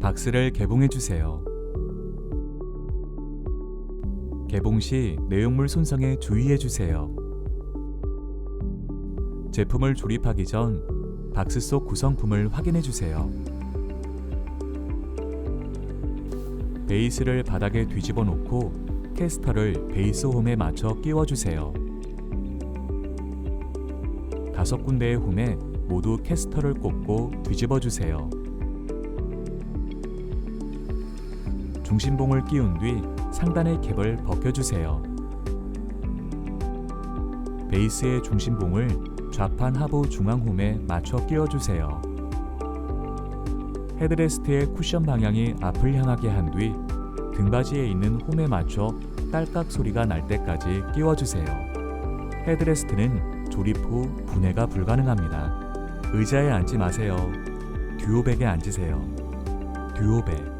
박스를 개봉해 주세요. 개봉 시 내용물 손상에 주의해 주세요. 제품을 조립하기 전 박스 속 구성품을 확인해 주세요. 베이스를 바닥에 뒤집어 놓고 캐스터를 베이스 홈에 맞춰 끼워 주세요. 다섯 군데의 홈에 모두 캐스터를 꽂고 뒤집어 주세요. 중심봉을 끼운 뒤 상단의 캡을 벗겨주세요. 베이스의 중심봉을 좌판 하부 중앙 홈에 맞춰 끼워주세요. 헤드레스트의 쿠션 방향이 앞을 향하게 한 뒤 등받이에 있는 홈에 맞춰 딸깍 소리가 날 때까지 끼워주세요. 헤드레스트는 조립 후 분해가 불가능합니다. 의자에 앉지 마세요. 듀오백에 앉으세요. 듀오백